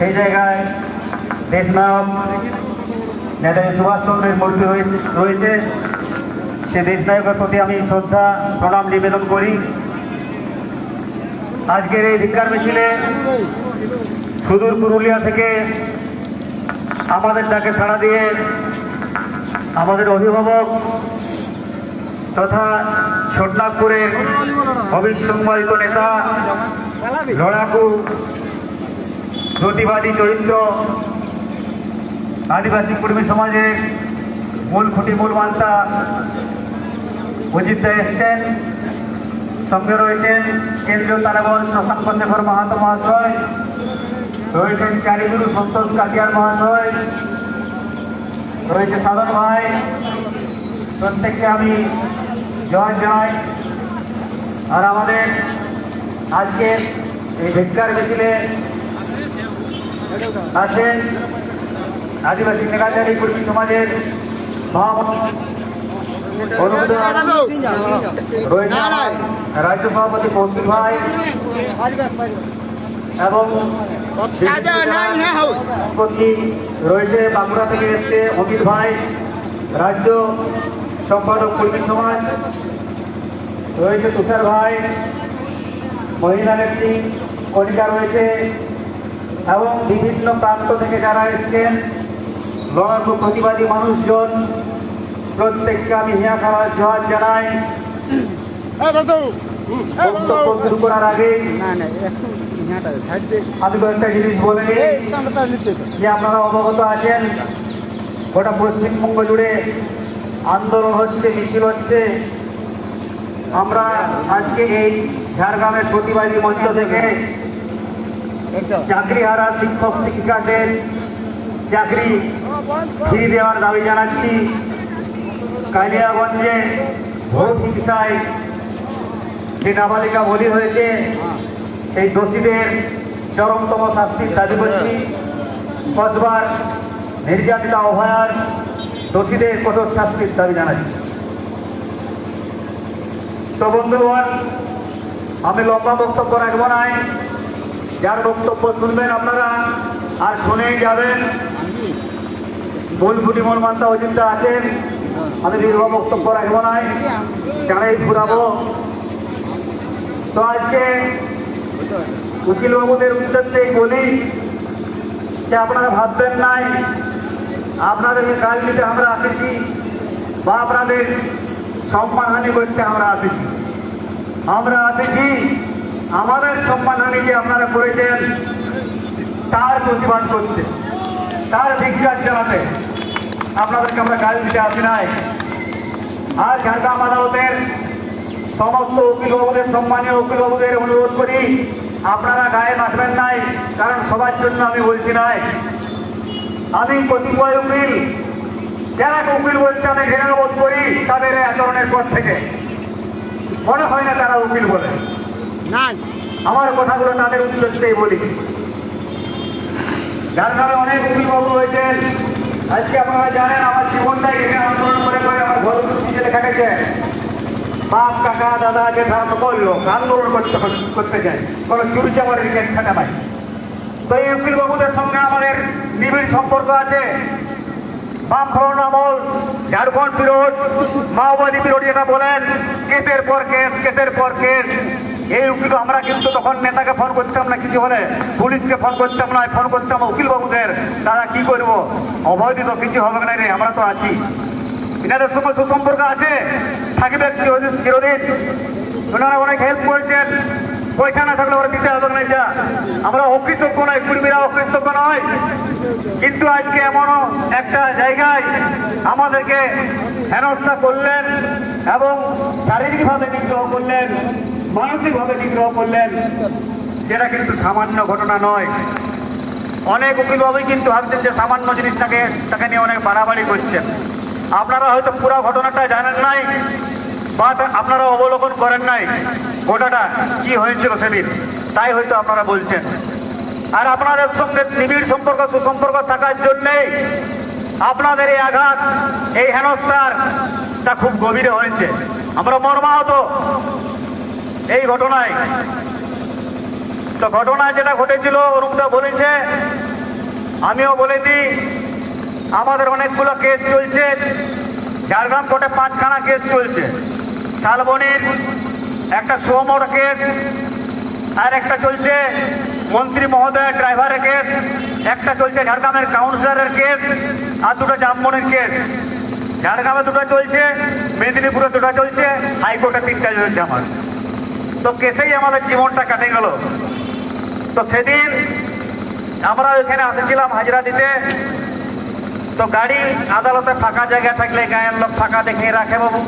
সেই জায়গায় দেশনায়ক নেতাজি সুভাষচন্দ্রের মূর্তি রয়েছে। সে দেশনায়কের প্রতি আমি শ্রদ্ধা, প্রণাম নিবেদন করি। আজকের এই ধিক্কার মিছিলে সুদূর পুরুলিয়া থেকে আমাদের ডাকে সাড়া দিয়ে আমাদের অভিভাবক তথা ছোটনাগপুরের অবিসংবাদিত নেতা লড়াকু প্রতিবাদী চরিত্র, আদিবাসী কর্মী সমাজের মূল খুঁটি, মূল মান্তা অজিত এসছেন, সঙ্গে রয়েছেন কেন্দ্রীয় তারাবন প্রশান্ত শেখর মাহাতো মহাশয়, রয়েছেন চারিগুরু সন্তোষ কাটিয়ার মহাশয়, রয়েছে সাধন ভাই, প্রত্যেককে আমি জয় জয় আর আমাদের আজকে এই ভিক্ষার মিছিলে আছেন আদিবাসী মেঘাচারী কর্মী সমাজের রাজ্য সভাপতি কৌশিক ভাই এবং রয়েছে বাঁকুড়া থেকে এসছে অমিত ভাই, রাজ্য সম্পাদক কর্মী সমাজ, রয়েছে তুষার ভাই, মহিলা নেত্রী, কণিকা রয়েছে। এবং বিভিন্ন প্রান্ত থেকে যারা এসছেন লড়াকু প্রতিবাদী মানুষজন প্রত্যেককে আমি হিয়া খাওয়ার জোয়ার জানাই বক্তব্য শুরু করার আগে আমি কয়েকটা জিনিস বলে নিই। যে আপনারা অবগত আছেন গোটা পশ্চিমবঙ্গ জুড়ে আন্দোলন হচ্ছে মিছিল হচ্ছে। আমরা আজকে এই ঝাড়গ্রামের প্রতিবাদী মঞ্চ থেকে চাকরিহারা শিক্ষক শিক্ষিকাদের চাকরি ফিরিয়ে দেওয়ার দাবি জানাচ্ছি। কালিয়াগঞ্জে ভোট হিংসায় যে নাবালিকা বলি হয়েছে, সেই দোষীদের চরমতম শাস্তির দাবি করছি। কসবার নির্যাতিতা অভয়ার দোষীদের কঠোর শাস্তির দাবি জানাচ্ছি। তো বন্ধুগণ, আমি লম্বা বক্তব্য রাখব নাই যার বক্তব্য শুনবেন আপনারা আর শুনেই যাবেন। মূলফুটি মনমান্তা অযোধ্যা আছেন। আমি দীর্ঘ বক্তব্য রাখব নাই জানাই ঘুরাবো। তো আজকে উকিলবাবুদের উদ্দেশ্যেই বলি যে আপনারা ভাববেন নাই, আপনাদেরকে কাজ দিতে আমরা আসেছি বা আপনাদের সম্মানহানি করতে আমরা আসেছি। আমরা আসেছি আমাদের সম্মানহানি যে আপনারা করেছেন, তার প্রতিবাদ করতে, তার ধিক্কার জানাতে। আপনাদেরকে আমরা কাজ দিতে আসি নাই। আর ঝাড়গ্রাম আদালতের সমস্ত উকিলবাবুদের সম্মানীয় উকিলবাবুদের অনুরোধ করি, আপনারা গায়ে মাখবেন নাই, কারণ সবার জন্য আমি বলছি নাই। আমি কতিপয় উকিল, যারা উকিল বলতে আমি ঘৃণা বোধ করি তাদের এই আচরণের পর থেকে। মনে হয় না তারা উকিল বলে। আমার কথাগুলো তাদের উদ্দেশ্যেই বলি। যার কারণে অনেক উকিলবাবু রয়েছেন আজকে আপনারা জানেন, আমার জীবনটাই এখানে আন্দোলন করে করে আমার ঘর নিজে লেখা গেছে, বাপ, কাকা, দাদা, জেঠা, সকল লোক আন্দোলন করতে করতে যায় কোনো চুরি চামারের থাকা নাই। তো এই উকিল বাবুদের সঙ্গে আমাদের নিবিড় সম্পর্ক আছে। বামফ্রন্ট আমল, ঝাড়খণ্ড বিরোধ, মাওবাদী বিরোধী যেটা বলেন, কেসের পর কেস, কেসের পর কেস। এই উকিল আমরা কিন্তু তখন নেতাকে ফোন করতাম না, কিছু হলে পুলিশকে ফোন করতাম না ফোন করতাম উকিল বাবুদের তারা কি করব? অবৈধ তো কিছু হবে না রে, আমরা তো আছি। এনাদের সঙ্গে সুসম্পর্ক আছে? থাকবে চিরদিন? ওনারা অনেক হেল্প করেছেন। পয়সা না থাকলে ওরা দিতে হবে না এটা। আমরা অকৃতজ্ঞ নয় কুর্মীরা অকৃতজ্ঞ নয় কিন্তু আজকে এমনও একটা জায়গায় আমাদেরকে হেনস্থা করলেন এবং শারীরিকভাবে নিগ্রহ করলেন। মানসিকভাবে নিগ্রহ করলেন, যেটা কিন্তু সামান্য ঘটনা নয়। অনেক উকিলভাবেই কিন্তু ভাবছেন যে সামান্য জিনিসটাকে তাকে নিয়ে অনেক বাড়াবাড়ি করছেন। আপনারা হয়তো পুরো ঘটনাটা জানেন নাই বা আপনারা অবলোকন করেন নাই গোটাটা, কি হয়েছিল সেদিন। তাই হয়তো আপনারা বলছেন। আর আপনাদের সঙ্গে নিবিড় সম্পর্ক, সুসম্পর্ক থাকার জন্যেই আপনাদের এই আঘাত, এই হেনস্থার, তা খুব গভীরে হয়েছে। আমরা মর্মাহত। এই ঘটনায়। তো ঘটনা যেটা ঘটেছিল, অরুণদা বলেছে, আমিও বলে দিই আমাদের অনেকগুলো কেস চলছে, ঝাড়গ্রাম কোর্টে পাঁচখানা কেস চলছে। শালবনির একটা সোমর কেস, আর একটা চলছে মন্ত্রী মহোদয়ের ড্রাইভারের কেস, একটা চলছে ঝাড়গ্রামের কাউন্সিলরের কেস, আর দুটো জামবনের কেস। ঝাড়গ্রামে দুটো চলছে, মেদিনীপুরে দুটো চলছে, হাইকোর্টে তিনটা চলছে আমার। তো কেসেই আমাদের জীবনটা কাটে গেল। তো সেদিন আমরা ওইখানে আসেছিলাম হাজিরা দিতে। তো গাড়ি আদালতে ফাঁকা জায়গা থাকলে গায়ের লোক ফাঁকা দেখিয়ে রাখে বাবু।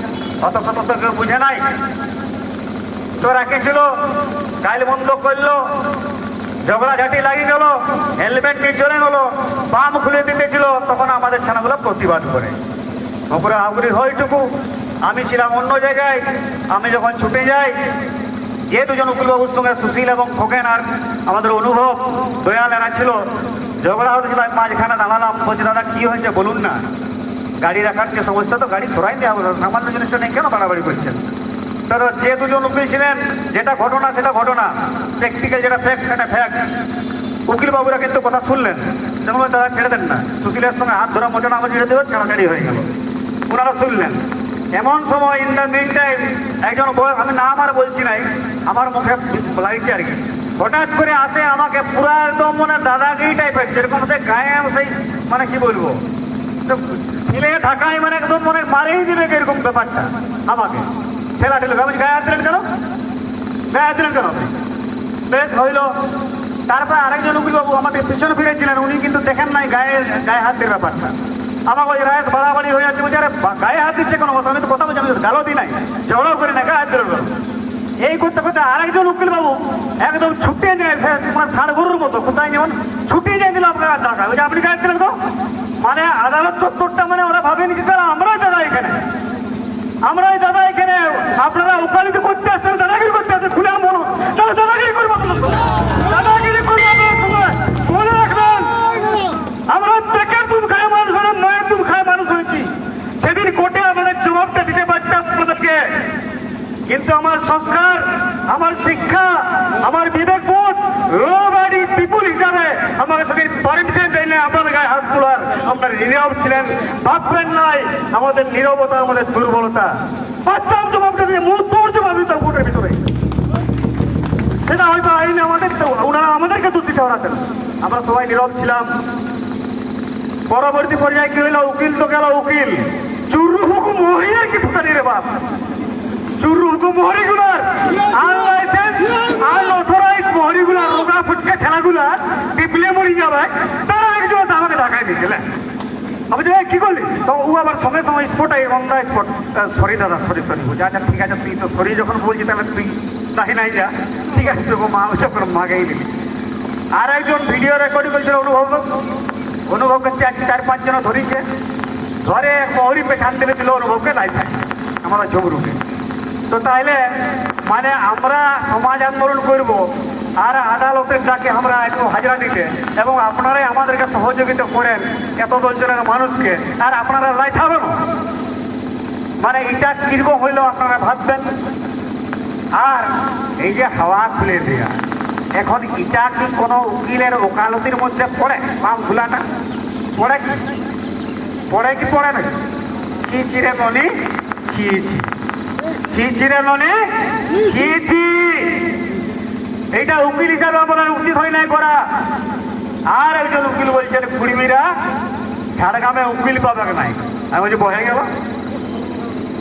অত কত তো কেউ বুঝে নাই। তো রাখেছিল, গাইল বন্ধ করল, ঝগড়াঝাটি লাগিয়ে গেল, হেলমেট নিয়ে চলে গেল পাম খুলে দিতেছিল, তখন আমাদের ছানাগুলো প্রতিবাদ করে। ওপরে আগুরি হয়টুকু আমি ছিলাম অন্য জায়গায়, আমি যখন ছুটে যাই যে দুজন উকিলবাবুর সঙ্গে সুশীল এবং খোকেন আর আমাদের অনুভব, দয়াল এনা ছিল। ঝগড়া হতেছিল আমি মাঝখানে দাঁড়ালাম বলছি, দাদা, কি হয়েছে বলুন না। গাড়ি রাখার যে সমস্যা তো গাড়ি সরাই দেওয়া হবে সামান্য জিনিসটা নেই কেন বাড়াবাড়ি করছেন? তার যে দুজন উকিল ছিলেন, যেটা ঘটনা সেটা ঘটনা। প্র্যাকটিক্যাল যেটা ফ্যাক্ট সেটা ফ্যাক্ট উকিল বাবুরা কিন্তু কথা শুনলেন। যেমন, দাদা, ছেড়ে দেন না। সুশীলের সঙ্গে হাত ধরা মোটা নামে ছেড়ে দেবে ছাড়াছাড়ি হয়ে গেল। ওনারা শুনলেন। এমন সময় ইন দ্য মিন টাইম একজন আমি নাম আর বলছি নাই, আমার মুখে লাগছে আর কি। হঠাৎ করে আসে আমাকে পুরা একদম মানে দাদাগিরি টাইপের যেরকম সে গায়ে সেই মানে কি বলব? ঠেলে ঢাকায় মানে একদম মানে মারেই দিবে এরকম ব্যাপারটা আমাকে। ঠেলা ঠেলে, আমি গায়ে হাত দিলেন কেন? গায়ে হাত দিলেন কেন বেশ হইল। তারপর আরেকজন উকিল বাবু আমাদের পিছনে ফিরেছিলেন, উনি কিন্তু দেখেন নাই গায়ে গায়ে হাত ব্যাপারটা। আমাকে ওই রায় বাড়াবাড়ি হয়ে যাচ্ছে বলছে, আরে গায়ে হাত দিচ্ছে কোনো কথা আমি তো কথা বলছি, আমি তো দিই নাই। ঝগড়াও করি না, গায়ে হাত দিল এই করতে করতে আরেকজন উকিল বাবু একদম ছুটিয়ে যায় মানে ষাড় গরুর মতো, কোথায় যেমন ছুটিয়ে যায় দিল আপনার টাকা ওই যে আপনি গায়ে দিলেন তো? মানে আদালত চত্বরটা মানে ওরা ভাবে নিচ্ছে, স্যার, আমরাই দাদা এখানে। আমরাই দাদা এখানে। আপনারা উকালিতে করতে আসছেন, দাদাগিরি করতে আসছেন, খুলে মনে তাহলে দাদাগিরি করব আপনার সঙ্গে। দাদাগিরি করব আপনার সঙ্গে। মনে রাখবেন আমরা পেটের দুধ খায় মানুষ হয়ে মায়ের দুধ খায় মানুষ হয়েছি সেদিন কোর্টে আমাদের জবাবটা দিতে পারতাম আপনাদেরকে কিন্তু আমার সংস্কার, আমার শিক্ষা, আমার বিবেকবোধ রোবারি পিপুল হিসাবে আমাকে সেদিন পারমিশন দেয় না আপনাদের গায়ে হাত তোলার আপনার নীরব ছিলেন। ভাববেন নাই, আমাদের নীরবতা, আমাদের দুর্বলতা। পারতাম জবাবটা দিয়ে মুখ জবাব দিতাম কোর্টের ভিতরে। সেটা হয়তো আইন আমাদের ওনারা আমাদেরকে দোষী ঠেরাতেন আমরা সবাই নীরব ছিলাম। পরবর্তী পর্যায়ে কি হইল? উকিল তো গেল উকিল। চুরু হুকুম মরিয়ার কি ফুটানি রে বাপ? মহরিগুলার আনলাইসেন্স আনঅথরাইজ টিপলে মরি একজন আমাকে ঢাকায় দিয়েছিলেন আমি যে "এই, কি করলি? ও আবার স্পট সরি ঠিক আছে তুই তো সরি যখন তাহলে তুই নাই যা। ঠিক আছে মা আর একজন ভিডিও রেকর্ডিং অনুভবকে চার চার পাঁচ জন ধরিছে। ধরে মহরি পেছান দিলে দিল অনুভবকে লাইফ আমরা ঝগড়ুকে তো তাইলে মানে আমরা সমাজ আন্দোলন করব, আর আদালতের ডাকে আমরা একটু হাজিরা দিতে, এবং আপনারাই আমাদেরকে সহযোগিতা করেন এত দশজনের মানুষকে। আর আপনারা লাইঠাবেন মানে এটা কীরকম হইলেও আপনারা ভাববেন? আর এই যে হাওয়া খুলে দেয়া, এখন এটা কি কোনো উকিলের ওকালতির মধ্যে পড়ে? পাম খোলাটা পড়ে কি? পড়ে কি পড়ে না কি চিরে মনি ছি। ছি ছি চিরে মনি ছি ছি এইটা উকিল হিসাবে আপনার উচিত হয় নাই করা। আর একজন উকিল বলছেন কুড়িমিরা ঝাড়গ্রামে উকিল পাবে নাই। আমি বলছি বহে গেল?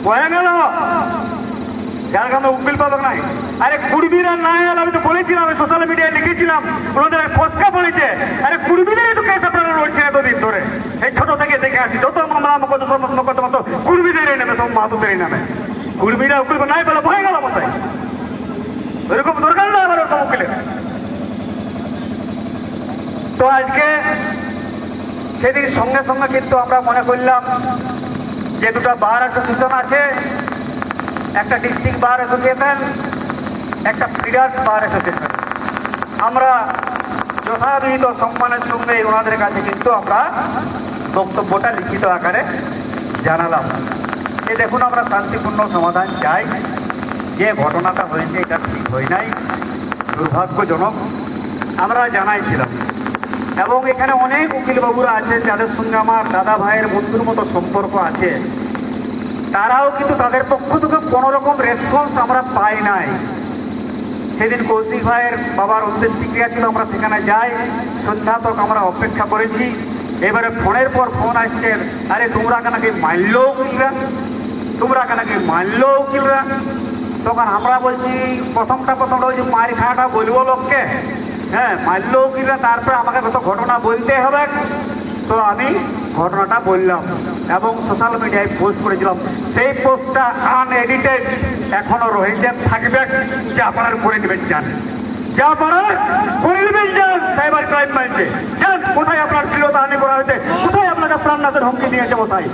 বহে গেল? ঝাড়গ্রামে উকিল পাবে নাই। আরে কুড়বিরা নাই আমি তো বলেছিলাম আমি সোশ্যাল মিডিয়ায় লিখেছিলাম ওনাদের ফসকা পড়েছে। আরে কুড়বিদের একটু কেস আপনারা রয়েছেন এতদিন ধরে। এই ছোট থেকে দেখে আসি যত মামলা মকদ্দ সমস্ত মকদ্দমা তো কুড়বিদেরই নামে সব মাহুদেরই নামে। কুড়বিরা উকিল নাই বলে ভয় গেল মশাই। ওইরকম দরকার না আমার ওরকম উকিলের তো আজকে সেদিন সঙ্গে সঙ্গে কিন্তু আমরা মনে করলাম যে দুটো বার অ্যাসোসিয়েশন আছে, একটা ডিস্ট্রিক্ট বার অ্যাসোসিয়েশন, একটা ফিডার্স বার অ্যাসোসিয়েশন। আমরা যথাবিহিত সম্মানের সঙ্গে ওনাদের কাছে কিন্তু আমরা বক্তব্যটা লিখিত আকারে জানালাম। এই দেখুন, আমরা শান্তিপূর্ণ সমাধান চাই। যে ঘটনাটা হয়েছে, এটা ঠিক হয় নাই। দুর্ভাগ্যজনক। আমরা জানাইছিলাম। এবং এখানে অনেক উকিল বাবুরা আছে, যাদের সঙ্গে আমার দাদা ভাইয়ের বন্ধুর মতো সম্পর্ক আছে। তারাও কিন্তু তাদের পক্ষ থেকে কোনো রকম রেসপন্স আমরা পাই নাই। সেদিন কৌশিক ভাইয়ের বাবার অন্ত্যেষ্টিক্রিয়া ছিল, আমরা সেখানে যাই। সন্ধ্যা তক আমরা অপেক্ষা করেছি। এবারে ফোনের পর ফোন আসছে, আরে তোমরা কেনাকি মানলো উকিলরা? তোমরা কেনাকি মানলো উকিলরা তখন আমরা বলছি, প্রথমটা প্রথমটা ওই যে বলব লোককে। হ্যাঁ মারলো উকিলরা তারপরে আমাকে কত ঘটনা বলতে হবে? তো আমি ঘটনাটা বললাম এবং সোশ্যাল মিডিয়ায় পোস্ট করেছিলাম। সেই পোস্টটা আনএডিটেড এখনও রয়েছে থাকবে যা আপনার করে নেবেন যান যা আপনার করে নেবেন যান সাইবার ক্রাইম মাইন্ডে যান কোথায় আপনার শ্লীলতা হানি করা হয়েছে? কোথায় আপনাকে প্রাণনাথের হুমকি দিয়েছে কোথায়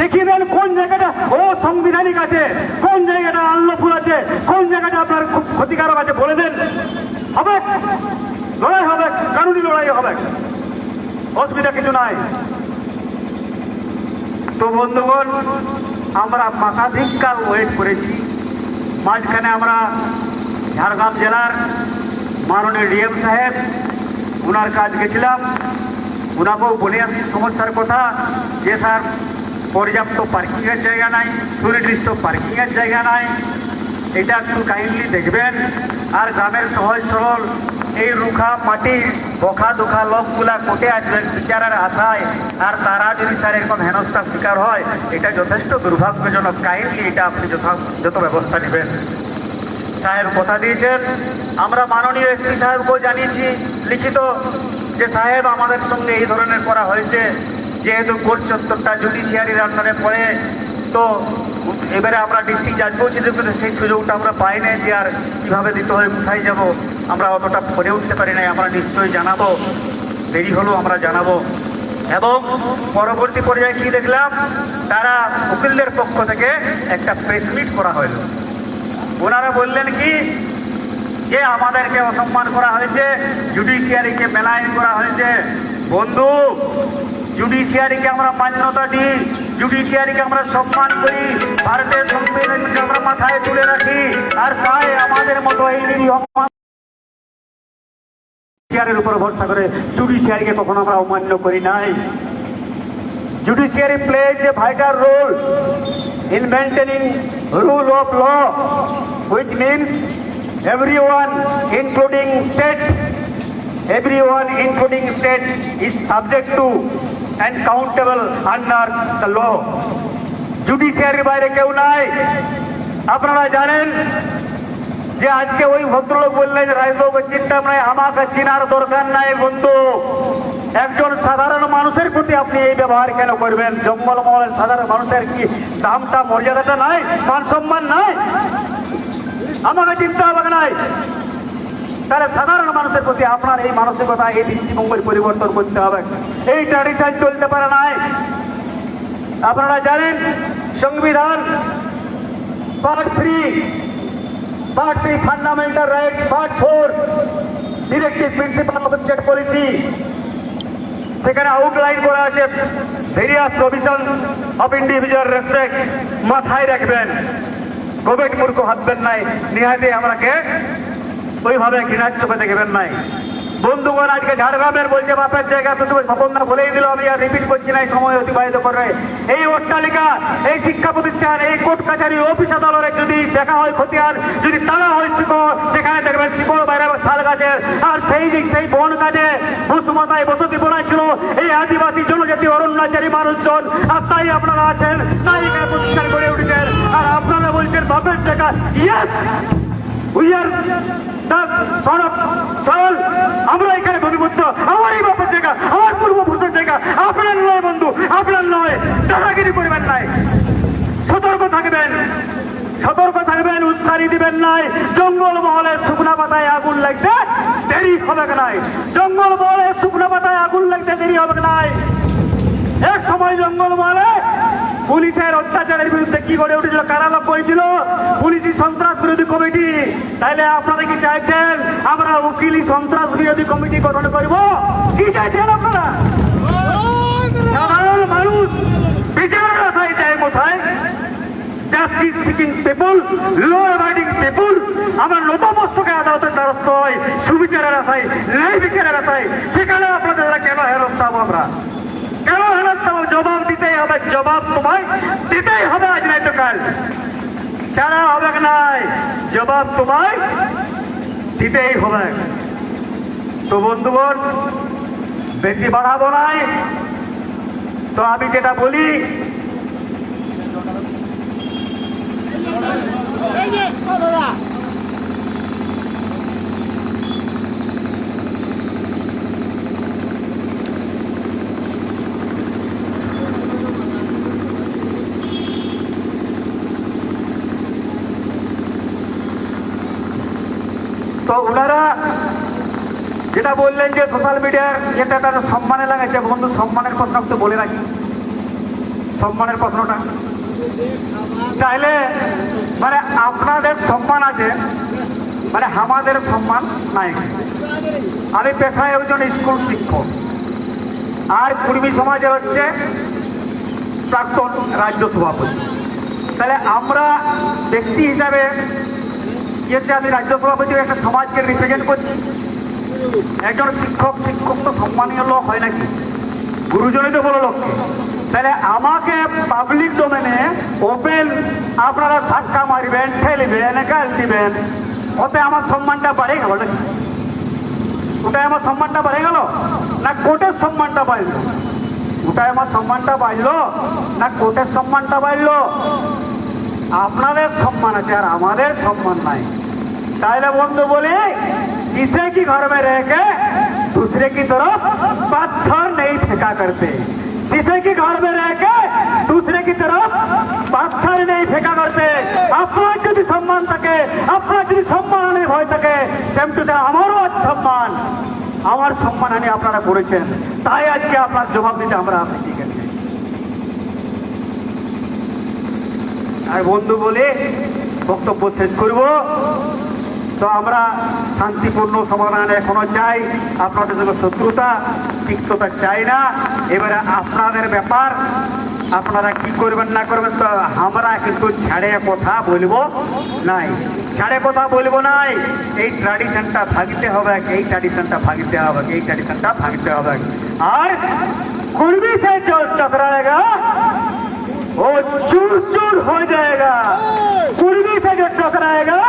দেখিয়ে দেন কোন জায়গাটা, ও সাংবিধানিক আছে, কোন জায়গাটা আনলফুল আছে, কোন জায়গাটা আপনার খুব ক্ষতিকারক আছে বলে দেন। হবে? লড়াই হবে, কানুনি লড়াই হবে। অসুবিধা কিছু নাই। তো বন্ধুগণ, আমরা মাসাধিককাল ওয়েট করেছি। মাঝখানে আমরা ঝাড়গ্রাম জেলার মাননীয় ডিএম সাহেব ওনার কাজ গেছিলাম। ওনাকেও বলে আসছি সমস্যার কথা। যে স্যার পর্যাপ্ত পার্কিংয়ের জায়গা নাই, সুনির্দিষ্ট পার্কিংয়ের জায়গা নাই। এটা একটু কাইন্ডলি দেখবেন। আর গ্রামের সহজ সরল এই রুখা মাটি, বখা দুখা লোকগুলা কোটে আসবেন বিচারের আশায়। আর তারা যদি স্যার এরকম হেনস্থার শিকার হয়, এটা যথেষ্ট দুর্ভাগ্যজনক। কাইন্ডলি এটা আপনি যত ব্যবস্থা নেবেন। সাহেব কথা দিয়েছেন। আমরা মাননীয় এসপি সাহেবকেও জানিয়েছি, লিখিত, যে সাহেব আমাদের সঙ্গে এই ধরনের করা হয়েছে। যেহেতু কোর্ট চত্বরটা জুডিশিয়ারির আন্ডারে পড়ে, তো এবারে আমরা ডিস্ট্রিক্ট জাজ কিন্তু সেই সুযোগটা আমরা পাই নাই যে আর কীভাবে দিতে হয়, কোথায় যাব, আমরা অতটা পড়ে উঠতে পারি নাই। আমরা নিশ্চয়ই জানাব, দেরি হলো আমরা জানাব। এবং পরবর্তী পর্যায়ে কি দেখলাম, তারা উকিলদের পক্ষ থেকে একটা প্রেস মিট করা হলো। ওনারা বললেন কি, যে আমাদেরকে অসম্মান করা হয়েছে, জুডিশিয়ারিকে মেলাইন করা হয়েছে। বন্ধু জুডিশিয়ারিকে আমরা মান্যতা দিই জুডিশিয়ারিকে আমরা সম্মান করি ভারতের সংবিধানকে আমরা মাথায় তুলে রাখি আর তাই আমাদের মতো এই নিরীহ জুডিশিয়ারির উপর ভরসা করে জুডিশিয়ারিকে কখনো আমরা অমান্য করি নাই judiciary plays a vital role in maintaining rule of law, which means everyone, including state, everyone, including state, is subject to and countable under the law. জুডিশিয়ারির বাইরে কেউ নাই। আপনারা জানেন যে আজকে ওই ভদ্রলোক বললেন, রাজবাবু চিন্তা নাই আমাকে চিনার দরকার নাই বন্ধু। একজন সাধারণ মানুষের প্রতি আপনি এই ব্যবহার কেন করবেন? জঙ্গলমহলের সাধারণ মানুষের কি দামটা, মর্যাদাটা নাই? মান সম্মান নাই? আমাকে চিন্তা হবে নাই। তাহলে সাধারণ মানুষের প্রতি আপনার এই মানসিকতা, এই দৃষ্টিভঙ্গির পরিবর্তন করতে হবে। এই ট্র্যাডিশন চলতে পারে নাই। আপনারা জানেন, সংবিধান part three part three fundamental right part four directive principle of state policy সেখানে আউটলাইন করা আছে various provision of individual respect মাথায় রাখবেন। কোভিড মূর্খ হাতবেন নাই। নিহাতে আমাকে ওইভাবে ঘৃণার চোখে দেখবেন নাই। বন্ধুগণ, আজকে ঝাড়গ্রামের বলছে, বাপের জায়গা তো তুমি স্বপনদা বলেই দিল, আমি আর রিপিট করছি না, এই সময় অতিবাহিত করে। এই অট্টালিকা, এই শিক্ষা প্রতিষ্ঠান, এই কোর্ট কাছারি অফিস আদালতে যদি দেখা হয় খতিয়ান, যদি তারা হয় শিকড়, সেখানে দেখবেন শিকড় বাইরে শাল গাছের আর সেই দিক, সেই বন কাজে বসুমাতায় বসতি ছিল। এই আদিবাসী জনজাতি, অরণ্যাচারী মানুষজন, আর তাই আপনারা আছেন, তাই এখানে প্রতিষ্ঠান করে উঠেছেন। আর আপনারা বলছেন, বাপের জায়গা ইয়েস উই আর সরল আমরা এখানে ভূমিপুত্র আমারই বাপের জায়গা, আমার পূর্বপুরুষের জায়গা, আপনার নয় বন্ধু, আপনার নয় দাদাগিরি করবেন নাই। সতর্ক থাকবেন সতর্ক থাকবেন, উস্কানি দিবেন নাই, জঙ্গল মহলে শুকনা পাতায় আগুন লাগতে দেরি হবে নাই। জঙ্গল মহলে শুকনা পাতায় আগুন লাগতে দেরি হবে নাই। এক সময় জঙ্গল মহলে পুলিশের অত্যাচারের বিরুদ্ধে কি করে উঠেছিল কারালাপ করেছিল? পুলিশি সন্ত্রাস বিরোধী কমিটি। তাইলে আপনারা কি চাইছেন, আমরা উকিলি সন্ত্রাস বিরোধী কমিটি গঠন করব? কি চাইছেন আপনারা? সাধারণ মানুষ, বিচারের আশায় চাই মশাই। Justice seeking people law abiding people আমার নতমস্তকে আদালতের দ্বারস্থ হয় সুবিচারের আশায়, ন্যায় বিচারের আশায়, সেখানে আপনাদের রাখে হেনস্থাবো আমরা? কেন হেনস্থাবো জবাব দিতেই হবে জবাব তোমায় দিতেই হবে আজ নাই তো কাল ছাড়া হবে নাই? জবাব তোমায় দিতেই হবে। তো বন্ধুগণ, বেশি বাড়াবো নাই। তো আমি যেটা বলি দাদা তো ওনারা যেটা বললেন যে সোশ্যাল মিডিয়ার যেটা তারা সম্মানে লাগাচ্ছে বন্ধু, সম্মানের প্রশ্ন একটু বলে রাখি। সম্মানের প্রশ্নটা তাহলে মানে আপনাদের সম্মান আছে মানে আমাদের সম্মান নাই। আমি পেশায় একজন স্কুল শিক্ষক। আর কুর্মী সমাজে হচ্ছে প্রাক্তন রাজ্য সভাপতি। তাহলে আমরা ব্যক্তি হিসাবে হচ্ছে আমি রাজ্য সভাপতি একটা সমাজকে রিপ্রেজেন্ট করছি একজন শিক্ষক শিক্ষক তো সম্মানীয় লোক হয় নাকি? গুরুজনই তো বড় লোক। তাহলে আমাকে পাবলিক ডোমেনে ওপেন আপনারা ধাক্কা মারবেন, ঠেলবেন, গাল দিবেন। ওতে আমার সম্মানটা বাড়ে গেল নাকি? ওটাই আমার সম্মানটা বাড়ে গেল? না কোর্টের সম্মানটা বাড়লো? ওটাই আমার সম্মানটা বাড়লো? না কোর্টের সম্মানটা বাড়লো? আপনাদের সম্মান আছে আর আমাদের সম্মান নাই। তাইলে বন্ধু বলি इसे की घर में रह के दूसरे की तरफ पत्थर नहीं फेंका करते शीशे की घर में रह के दूसरे की तरफ पत्थर नहीं फेंका करते আপনার যদি সম্মান থাকে আপনার যদি সম্মানহানি হয়ে থাকে সেম টু সেম আমারও আজ সম্মান আমার সম্মানহানি আপনারা করেছেন তাই আজকে আপনার জবাব দিতে আমরা আপনি ঠিক আছে আর বন্ধু বলে বক্তব্য শেষ করব তো আমরা শান্তিপূর্ণ সমাধান এখনো চাই আপনাদের সঙ্গে শত্রুতা তিক্ততা চাই না এবারে আপনাদের ব্যাপার আপনারা কি করবেন না করবেন তো আমরা কিন্তু ছাড়ে কথা বলবো নাই ছাড়ে কথা বলবো নাই এই ট্র্যাডিশনটা ভাগতে হবে এই ট্র্যাডিশনটা ভাগতে হবে এই ট্র্যাডিশনটা ভাগতে হবে আর কুর্বি সে जो टकराएगा वो चूर चूर हो जाएगा कुर्मी से जो टकराएगा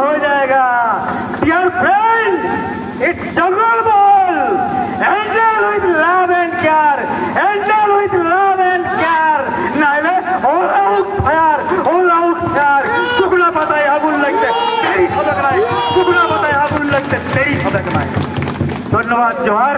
हो जाएगा dear friend it's general ball handle with love and care handle with love and care नाइले all out fire all out fire टुकड़ा बताए आगुन लगते तेरी खबक नाय टुकड़ा बताए आगुन लगते तेरी खबक नाय धन्यवाद जोहार